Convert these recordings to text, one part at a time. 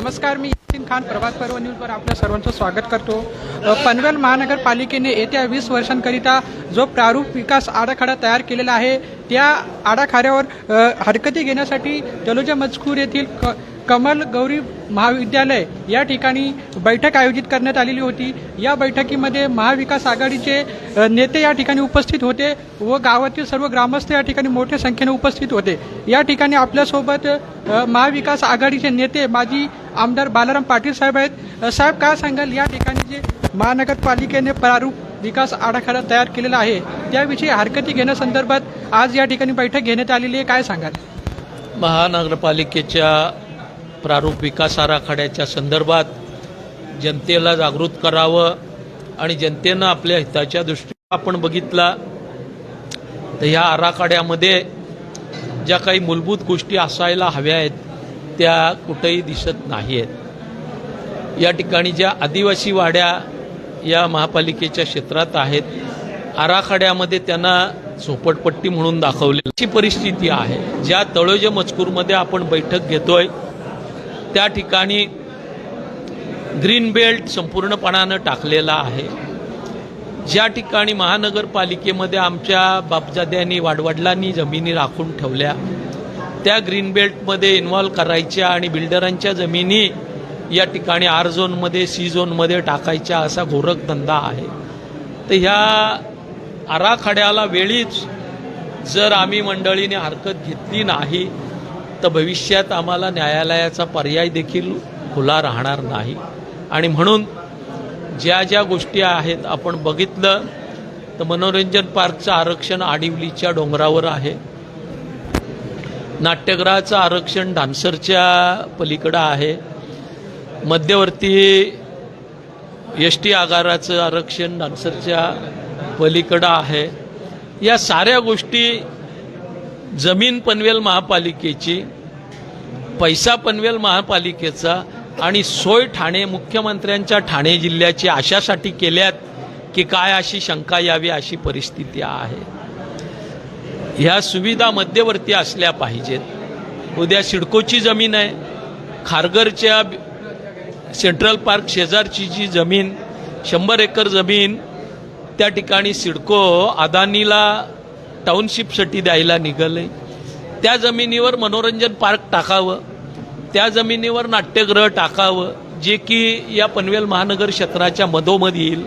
नमस्कार मी यासीन खान प्रभात पर्व न्यूजवर आपल्या सर्वांचं स्वागत करतो. पनवेल महानगरपालिकेने येत्या वीस वर्षांकरिता जो प्रारूप विकास आराखडा तयार केलेला आहे त्या आराखड्यावर हरकती घेण्यासाठी जलोजा मजकूर येथील क कमल गौरी महाविद्यालय या ठिकाणी बैठक आयोजित करण्यात आलेली होती. या बैठकीमध्ये महाविकास आघाडीचे नेते या ठिकाणी उपस्थित होते व गावातील सर्व ग्रामस्थ या ठिकाणी मोठ्या संख्येने उपस्थित होते. या ठिकाणी आपल्यासोबत महाविकास आघाडीचे नेते माजी आमदार बालाराम पाटील साहेब आहेत. साहेब काय सांगाल? या ठिकाणी जे महानगरपालिकेने प्रारूप विकास आराखडा तयार केलेला आहे त्याविषयी हरकती घेण्यासंदर्भात आज या ठिकाणी बैठक घेण्यात आलेली आहे. काय सांगाल? महानगरपालिकेच्या प्रारूप विकास आराखड्याच्या संदर्भात जनतेला जागृत करावं आणि जनतेनं आपल्या हिताच्या दृष्टीने आपण बघितला तर ह्या आराखड्यामध्ये ज्या काही मूलभूत गोष्टी असायला हव्या आहेत त्या कुठेही दिसत नाही आहेत या ठिकाणी ज्या आदिवासी वाड्या या महापालिकेच्या क्षेत्रात आहेत आराखड्यामध्ये त्यांना झोपडपट्टी म्हणून दाखवलेली परिस्थिती आहे. ज्या तळोजे मजकूरमध्ये आपण बैठक घेतोय त्या ठिकाणी ग्रीन बेल्ट संपूर्णपणानं टाकलेला आहे. ज्या ठिकाणी महानगरपालिकेमध्ये आमच्या बापजाद्यांनी वाडवडलांनी जमिनी राखून ठेवल्या त्या ग्रीन बेल्टमध्ये इन्व्हॉल्व करायच्या आणि बिल्डरांच्या जमिनी या ठिकाणी आर झोनमध्ये सी झोनमध्ये टाकायच्या असा गोरखधंदा आहे. तर ह्या आराखड्याला वेळीच जर आम्ही मंडळीने हरकत घेतली नाही तर भविष्यात आम्हाला न्यायालयाचा पर्याय देखील खुला राहणार नाही. आणि म्हणून ज्या ज्या गोष्टी आहेत आपण बघितलं तर मनोरंजन पार्कचं आरक्षण आडिवलीच्या डोंगरावर आहे. नाट्यगृहाचं आरक्षण डान्सरच्या पलीकडं आहे. मध्यवर्ती एस टी आगाराचं आरक्षण डान्सरच्या पलीकडं आहे. या साऱ्या गोष्टी जमीन पनवेल महापालिकेची पैसा पनवेल महापालिकेचा आणि सोय ठाणे मुख्यमंत्र्यांच्या ठाणे जिल्ह्याची अशासाठी केल्यात की काय अशी शंका यावी अशी परिस्थिती आहे. ह्या सुविधा मध्यवर्ती असल्या पाहिजेत. उद्या सिडकोची जमीन आहे. खारघरच्या सेंट्रल पार्क शेजारची जी जमीन शंभर एकर जमीन त्या ठिकाणी सिडको अदानीला टाउनशिपसाठी द्यायला निघाले. त्या जमिनीवर मनोरंजन पार्क टाकावं. त्या जमिनीवर नाट्यगृह टाकावं जे की या पनवेल महानगर क्षेत्राच्या मधोमध येईल.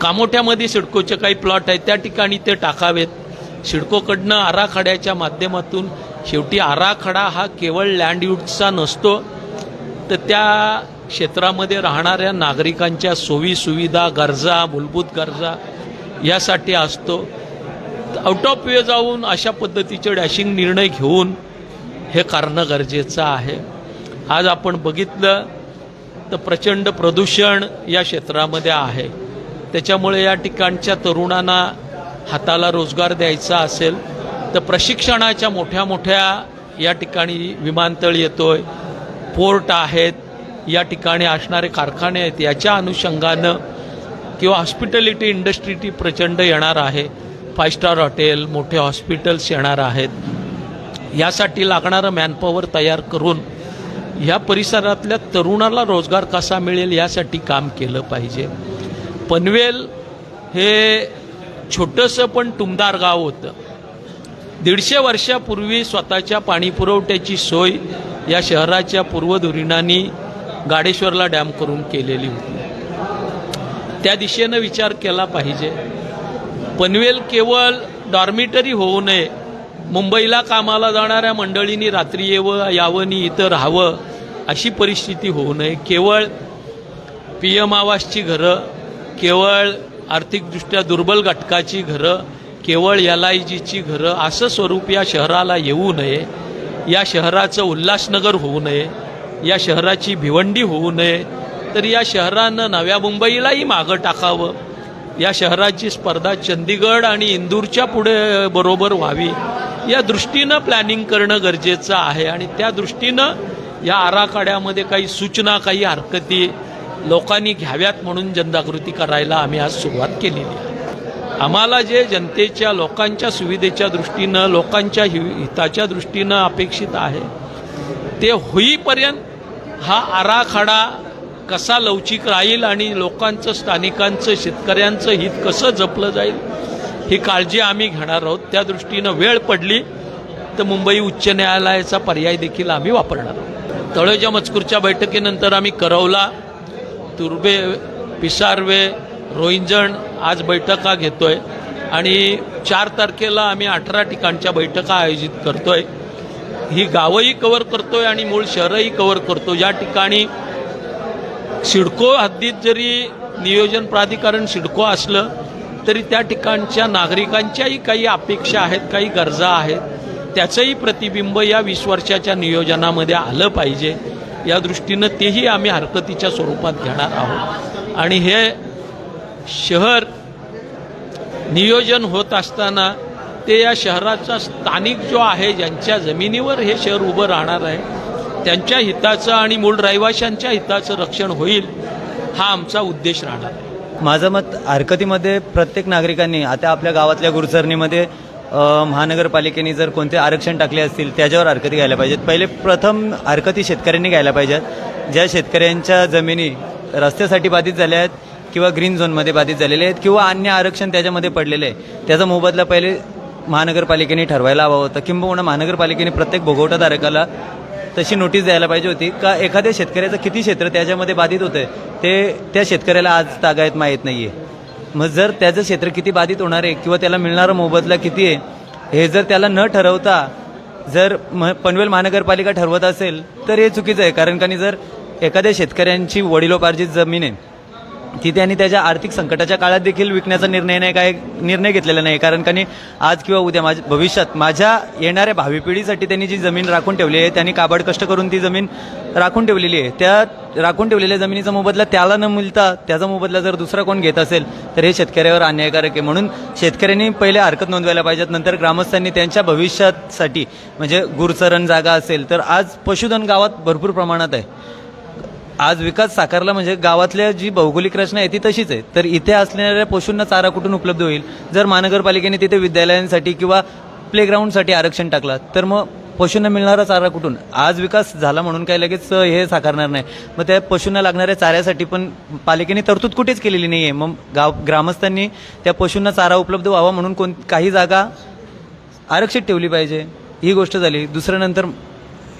कामोठ्यामध्ये सिडकोचे काही प्लॉट आहेत त्या ठिकाणी ते टाकावेत. सिडकोकडनं आराखड्याच्या माध्यमातून शेवटी आराखडा हा केवळ लँड यूजचा नसतो तर त्या क्षेत्रामध्ये राहणाऱ्या नागरिकांच्या सोयी सुविधा गरजा मूलभूत गरजा यासाठी असतो. आउट ऑफ वे जाऊन अशा पद्धतीचे डॅशिंग निर्णय घेऊन हे करणं गरजेचं आहे. आज आपण बघितलं तर प्रचंड प्रदूषण या क्षेत्रामध्ये आहे. त्याच्यामुळे या ठिकाणच्या तरुणांना हाताला रोजगार द्यायचा असेल तर प्रशिक्षणाच्या मोठ्या मोठ्या या ठिकाणी विमानतळ येतोय पोर्ट आहेत या ठिकाणी असणारे कारखाने आहेत याच्या अनुषंगानं किंवा हॉस्पिटॅलिटी इंडस्ट्री प्रचंड येणार आहे. फाय स्टार हॉटेल मोठे हॉस्पिटल्स येणार आहेत. यासाठी लागणारं मॅनपॉवर तयार करून ह्या परिसरातल्या तरुणाला रोजगार कसा मिळेल यासाठी काम केलं पाहिजे. पनवेल हे छोटंसं पण टुमदार गाव होतं. दीडशे वर्षापूर्वी स्वतःच्या पाणीपुरवठ्याची सोय या शहराच्या पूर्वधुरीणांनी गाडेश्वरला डॅम करून केलेली होती. त्या दिशेनं विचार केला पाहिजे. पनवेल केवळ डॉर्मिटरी होऊ नये. मुंबईला कामाला जाणाऱ्या मंडळींनी रात्री येवं यावं इथं राहावं अशी परिस्थिती होऊ नये. केवळ पी एम आवासची घरं केवळ आर्थिकदृष्ट्या दुर्बल घटकाची घरं केवळ एल आय जीची घरं असं स्वरूप या शहराला येऊ नये. या शहराचं उल्हासनगर होऊ नये. या शहराची भिवंडी होऊ नये. तर या शहरानं नव्या मुंबईलाही मागं टाकावं. या शहराची स्पर्धा चंदीगड आणि इंदूरच्या पुढे बरोबर व्हावी. या दृष्टीनं प्लॅनिंग करणं गरजेचं आहे आणि त्या दृष्टीनं या आराखड्यामध्ये काही सूचना काही हरकती लोकांनी घ्याव्यात म्हणून जनजागृती करायला आम्ही आज सुरुवात केलेली आहे. आम्हाला जे जनतेच्या लोकांच्या सुविधेच्या दृष्टीनं लोकांच्या हि हिताच्या दृष्टीनं अपेक्षित आहे ते होईपर्यंत हा आराखडा कसा लवचिक राहील आणि लोकांचं स्थानिकांचं शेतकऱ्यांचं हित कसं जपलं जाईल ही काळजी आम्ही घेणार आहोत. त्या दृष्टीनं वेळ पडली तर मुंबई उच्च न्यायालयाचा पर्याय देखील आम्ही वापरणार आहोत. तळोजा मजकूरच्या बैठकीनंतर आम्ही करवला तुर्बे पिसारवे रोहिंजण आज बैठका घेतोय आणि चार तारखेला आम्ही अठरा ठिकाणच्या बैठका आयोजित करतोय. ही गावंही कवर करतोय आणि मूळ शहरही कवर करतो. या ठिकाणी सिडको हद्दीत जरी नियोजन प्राधिकरण सिडको असलं तरी त्या ठिकाणच्या नागरिकांच्याही काही अपेक्षा आहेत काही गरजा आहेत. त्याचंही प्रतिबिंब या वीस वर्षाच्या नियोजनामध्ये आलं पाहिजे. या दृष्टीनं तेही आम्ही हरकतीच्या स्वरूपात घेणार आहोत. आणि हे शहर नियोजन होत असताना ते या शहराचा स्थानिक जो आहे ज्यांच्या जमिनीवर हे शहर उभं राहणार आहे त्यांच्या हिताचं आणि मूळ रहिवाशांच्या हिताचं रक्षण होईल हा आमचा उद्देश राहणार. आहे माझं मत हरकतीमध्ये प्रत्येक नागरिकांनी आता आपल्या गावातल्या गुरुचरणीमध्ये महानगरपालिकेने जर कोणते आरक्षण टाकले असतील त्याच्यावर हरकती घ्यायला पाहिजेत. पहिले प्रथम हरकती शेतकऱ्यांनी घ्यायला पाहिजेत. ज्या शेतकऱ्यांच्या जमिनी रस्त्यासाठी बाधित झाल्या आहेत किंवा ग्रीन झोनमध्ये बाधित झालेले आहेत किंवा अन्य आरक्षण त्याच्यामध्ये पडलेले आहे त्याचा मोबदला पहिले महानगरपालिकेने ठरवायला हवा होता. किंबहुना महानगरपालिकेने प्रत्येक भोगवटाधारकाला तशी नोटीस द्यायला पाहिजे होती. का एखाद्या शेतकऱ्याचं किती क्षेत्र त्याच्यामध्ये बाधित होतं ते त्या शेतकऱ्याला आज तागायत माहीत नाही आहे मग जर त्याचं क्षेत्र किती बाधित होणार आहे किंवा त्याला मिळणारा मोबदला किती आहे हे जर त्याला न ठरवता जर म पनवेल महानगरपालिका ठरवत असेल तर हे चुकीचं आहे. कारण का जर एखाद्या शेतकऱ्यांची वडिलोपार्जित जमीन आहे ती त्यांनी त्याच्या आर्थिक संकटाच्या काळात देखील विकण्याचा निर्णय नाही काय निर्णय घेतलेला नाही. कारण का आज किंवा उद्या माझ्या भविष्यात माझ्या येणाऱ्या भावी पिढीसाठी त्यांनी जी जमीन राखून ठेवली आहे त्यांनी काबाड कष्ट करून ती जमीन राखून ठेवलेली आहे. त्या राखून ठेवलेल्या जमिनीचा मोबदला त्याला न मिळता त्याचा मोबदला जर दुसरा कोण घेत असेल तर हे शेतकऱ्यावर अन्यायकारक आहे. म्हणून शेतकऱ्यांनी पहिले हरकत नोंदवायला पाहिजेत नंतर ग्रामस्थांनी त्यांच्या भविष्यासाठी म्हणजे गुरचरण जागा असेल तर आज पशुधन गावात भरपूर प्रमाणात आहे. आज विकास साकारला म्हणजे गावातल्या जी भौगोलिक रचना आहे ती तशीच आहे. तर इथे असणाऱ्या पशूंना चारा कुठून उपलब्ध होईल? जर महानगरपालिकेने तिथे विद्यालयांसाठी किंवा प्लेग्राऊंडसाठी आरक्षण टाकला तर मग पशूंना मिळणारा चारा कुठून? आज विकास झाला म्हणून काही लगेच हे साकारणार नाही. मग त्या पशूंना लागणाऱ्या चाऱ्यासाठी पण पालिकेने तरतूद कुठेच केलेली नाही आहे मग गाव ग्रामस्थांनी त्या पशूंना चारा उपलब्ध व्हावा म्हणून कोण काही जागा आरक्षित ठेवली पाहिजे. ही गोष्ट झाली. दुसरं नंतर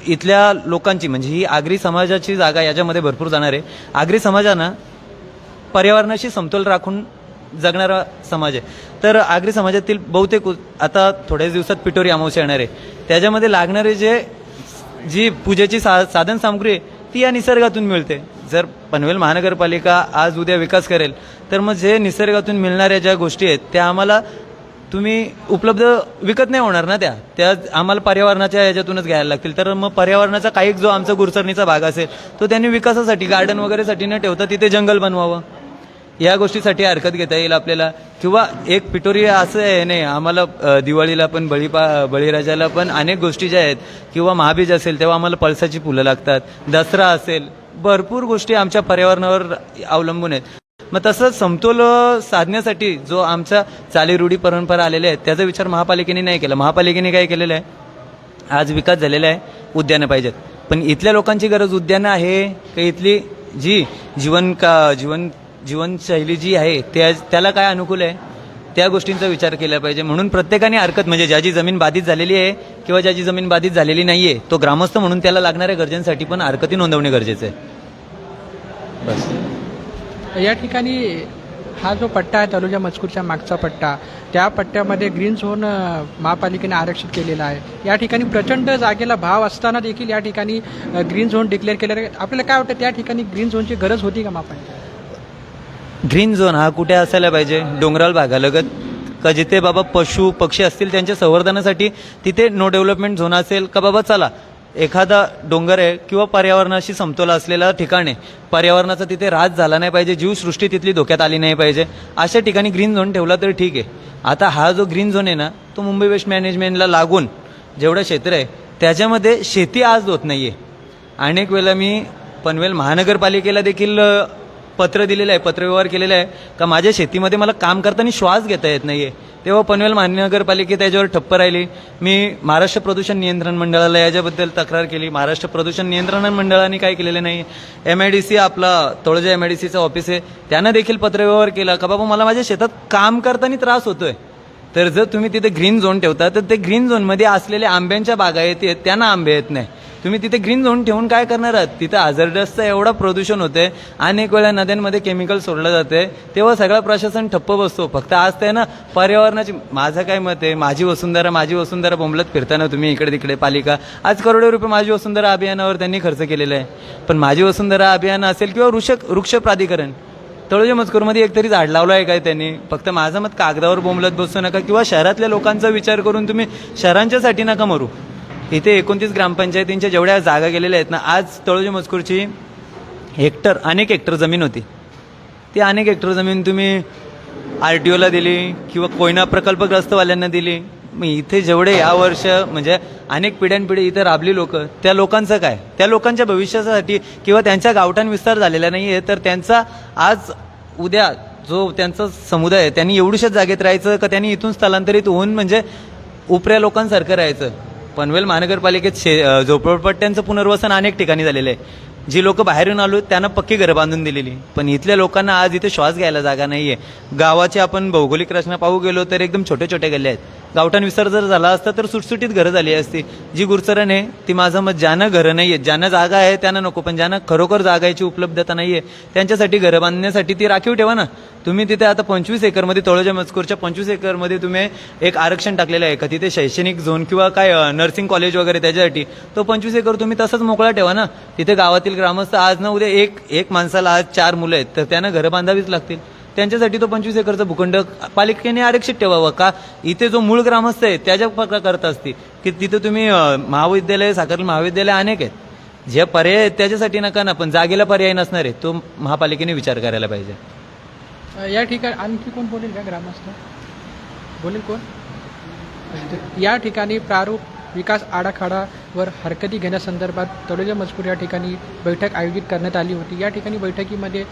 इथल्या लोकांची म्हणजे ही आगरी समाजाची जागा याच्यामध्ये भरपूर जाणार आहे. आगरी समाजानं पर्यावरणाशी समतोल राखून जगणारा समाज आहे. तर आगरी समाजातील बहुतेक आता थोड्याच दिवसात पिटोरी अमावस्या येणार आहे. त्याच्यामध्ये लागणारे जे जी पूजेची सा साधन सामग्री आहे ती या निसर्गातून मिळते. जर पनवेल महानगरपालिका आज उद्या विकास करेल तर मग जे निसर्गातून मिळणाऱ्या ज्या गोष्टी आहेत त्या आम्हाला तुम्ही उपलब्ध विकत नाही होणार ना त्या. त्या आम्हाला पर्यावरणाच्या याच्यातूनच घ्यायला लागतील. तर मग पर्यावरणाचा काही जो आमचा गुरसरणीचा भाग असेल तो त्यांनी विकासासाठी गार्डन वगैरेसाठी न ठेवता तिथे जंगल बनवावं. या गोष्टीसाठी हरकत घेता येईल आपल्याला. किंवा एक पिटोरी असं आहे नाही आम्हाला दिवाळीला पण बळीपा बळीराजाला पण अनेक गोष्टी ज्या आहेत किंवा महाबीज असेल तेव्हा आम्हाला पळसाची फुलं लागतात. दसरा असेल भरपूर गोष्टी आमच्या पर्यावरणावर अवलंबून आहेत. मग तसं समतोल साधण्यासाठी जो आमच्या चालीरूढी परंपरा आलेल्या आहेत त्याचा विचार महापालिकेने नाही केला. महापालिकेने काय केलेलं आहे? आज विकास झालेला आहे उद्यानं पाहिजेत. पण इथल्या लोकांची गरज उद्यानं आहे का इथली जी जीवन का जीवन जीवनशैली जी आहे त्या त्याला काय अनुकूल आहे? त्या गोष्टींचा विचार केला पाहिजे. म्हणून प्रत्येकाने हरकत म्हणजे ज्याची जमीन बाधित झालेली आहे किंवा ज्याची जमीन बाधित झालेली नाही आहे तो ग्रामस्थ म्हणून त्याला लागणाऱ्या गरजेंसाठी पण हरकती नोंदवणे गरजेचं आहे. बस. या ठिकाणी हा जो पट्टा आहे तलुजा मजकूरच्या मागचा पट्टा त्या पट्ट्यामध्ये ग्रीन झोन महापालिकेने आरक्षित केलेला आहे. या ठिकाणी प्रचंड जागेला भाव असताना देखील या ठिकाणी ग्रीन झोन डिक्लेअर केलेला आहे. आपल्याला काय वाटतं त्या ठिकाणी ग्रीन झोनची गरज होती का महापालिका ग्रीन झोन हा कुठे असायला पाहिजे? डोंगराळ भागालगत? का जिथे बाबा पशु पक्षी असतील त्यांच्या संवर्धनासाठी तिथे नो डेव्हलपमेंट झोन असेल? का बाबा चला एखादा डोंगर आहे किंवा पर्यावरणाशी समतोल असलेला ठिकाण आहे पर्यावरणाचा तिथे ऱ्हास झाला नाही पाहिजे जीवसृष्टी तिथली धोक्यात आली नाही पाहिजे अशा ठिकाणी ग्रीन झोन ठेवला तर ठीक आहे. आता हा जो ग्रीन झोन आहे ना तो मुंबई वेस्ट मॅनेजमेंटला लागून जेवढं क्षेत्र आहे त्याच्यामध्ये शेती आज होत नाही आहे अनेक वेळेला मी पनवेल महानगरपालिकेला देखील पत्र दिलेलं आहे पत्रव्यवहार केलेला आहे का माझ्या शेतीमध्ये मला काम करताना श्वास घेता येत नाही आहे तेव्हा पनवेल महानगरपालिका त्याच्यावर ठप्प राहिली. मी महाराष्ट्र प्रदूषण नियंत्रण मंडळाला याच्याबद्दल तक्रार केली. महाराष्ट्र प्रदूषण नियंत्रण मंडळाने काय केलेलं नाही. एम आय डी सी आपला तळोजा एम आय डी सीचं ऑफिस आहे. त्यानं देखील पत्रव्यवहार केला. का बाबा मला माझ्या शेतात काम करताना त्रास होतोय. तर जर तुम्ही तिथे ग्रीन झोन ठेवता तर ते ग्रीन झोनमध्ये असलेल्या आंब्यांच्या बागायती आहेत. त्यांना आंबे येत नाही. तुम्ही तिथे ग्रीन झोन ठेवून काय करणार आहात? तिथे हझरडसचं एवढा प्रदूषण होते. अनेक वेळा नद्यांमध्ये केमिकल सोडलं जाते. तेव्हा सगळं प्रशासन ठप्प बसतो. फक्त आज ते ना पर्यावरणाची माझं काय मत आहे माझी वसुंधरा माझी वसुंधरा बोंबलत फिरताना तुम्ही इकडे तिकडे पालिका. आज करोडो रुपये माझी वसुंधरा अभियानावर त्यांनी खर्च केलेला आहे. पण माझी वसुंधरा अभियान असेल किंवा वृक्ष वृक्ष प्राधिकरण तळोजा मजकूरमध्ये एकतरी झाड लावलं आहे काय त्यांनी? फक्त माझं मत कागदावर बोंबलत बसू नका किंवा शहरातल्या लोकांचा विचार करून तुम्ही शहरांच्यासाठी नका मरू. इथे एकोणतीस ग्रामपंचायतींच्या जेवढ्या जागा गेलेल्या आहेत ना आज तळोजी मजकूरची हेक्टर अनेक हेक्टर जमीन होती. ती अनेक हेक्टर जमीन तुम्ही आर टी ओला दिली किंवा कोयना प्रकल्पग्रस्तवाल्यांना दिली. मग इथे जेवढे या वर्ष म्हणजे अनेक पिढ्यानपिढी इथे राबली लोक त्या लोकांचं काय? त्या लोकांच्या भविष्यासाठी किंवा त्यांच्या गावठाण विस्तार झालेला नाही आहे तर त्यांचा आज उद्या जो त्यांचा समुदाय आहे त्यांनी एवढ्याशाच जागेत राहायचं का त्यांनी इथून स्थलांतरित होऊन म्हणजे उपऱ्या लोकांसारखं राहायचं? पनवेल महानगरपालिकेत शे झोपडपट्ट्यांचं पुनर्वसन अनेक ठिकाणी झालेलं आहे. जी लोक बाहेरून आलो त्यांना पक्की घरं बांधून दिलेली. पण इथल्या लोकांना आज इथे श्वास घ्यायला जागा नाही आहे गावाची आपण भौगोलिक रचना पाहू गेलो तर एकदम छोटे छोटे गल्ले आहेत. गावठाण विसर जर झाला असता तर सुटसुटीत घरं झाली असती. जी गुरचरण आहे ती माझं मत ज्यांना घरं नाही आहेत ज्यांना जागा आहे त्यांना नको. पण ज्यांना खरोखर जागायची उपलब्धता नाही आहे त्यांच्यासाठी घरं बांधण्यासाठी ती राखीव ठेवा ना. तुम्ही तिथे आता पंचवीस एकरमध्ये तळोजा मजकूरच्या पंचवीस एकरमध्ये तुम्ही एक आरक्षण टाकलेलं आहे का? तिथे शैक्षणिक झोन किंवा काय नर्सिंग कॉलेज वगैरे त्याच्यासाठी तो पंचवीस एकर तुम्ही तसंच मोकळा ठेवा ना. तिथे गावातील ग्रामस्थ आज ना उद्या एक एक माणसाला आज चार मुलं आहेत तर त्यांना घरं बांधावीच लागतील. त्यांच्यासाठी तो पंचवीस एकरचा भूखंड पालिकेने आरक्षित ठेवावा का? इथे जो मूळ ग्रामस्थ आहे त्याच्या प्रकार करत असते की तिथे तुम्ही महाविद्यालय साखर महाविद्यालय अनेक आहेत. जे पर्याय आहेत त्याच्यासाठी नका ना पण जागेला पर्याय नसणार आहे तो महापालिकेने विचार करायला पाहिजे. या ठिकाणी आणखी कोण बोलेल का ग्रामस्थ? बोलेल कोण? या ठिकाणी प्रारूप विकास आराखडावर हरकती घेण्यासंदर्भात तळोजा मजकूर या ठिकाणी बैठक आयोजित करण्यात आली होती. या ठिकाणी बैठकीमध्ये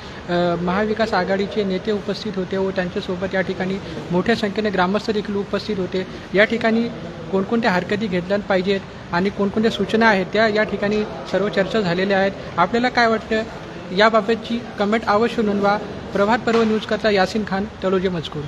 महाविकास आघाडीचे नेते उपस्थित होते व त्यांच्यासोबत या ठिकाणी मोठ्या संख्येने ग्रामस्थ देखील उपस्थित होते. या ठिकाणी कोणकोणत्या हरकती घेतल्या पाहिजेत आणि कोणकोणत्या सूचना आहेत त्या या ठिकाणी सर्व चर्चा झालेल्या आहेत. आपल्याला काय वाटतं? याबाबतची कमेंट अवश्य नोंदवा. प्रभात पर्व न्यूजकरता यासिन खान तळोजे मजकूर.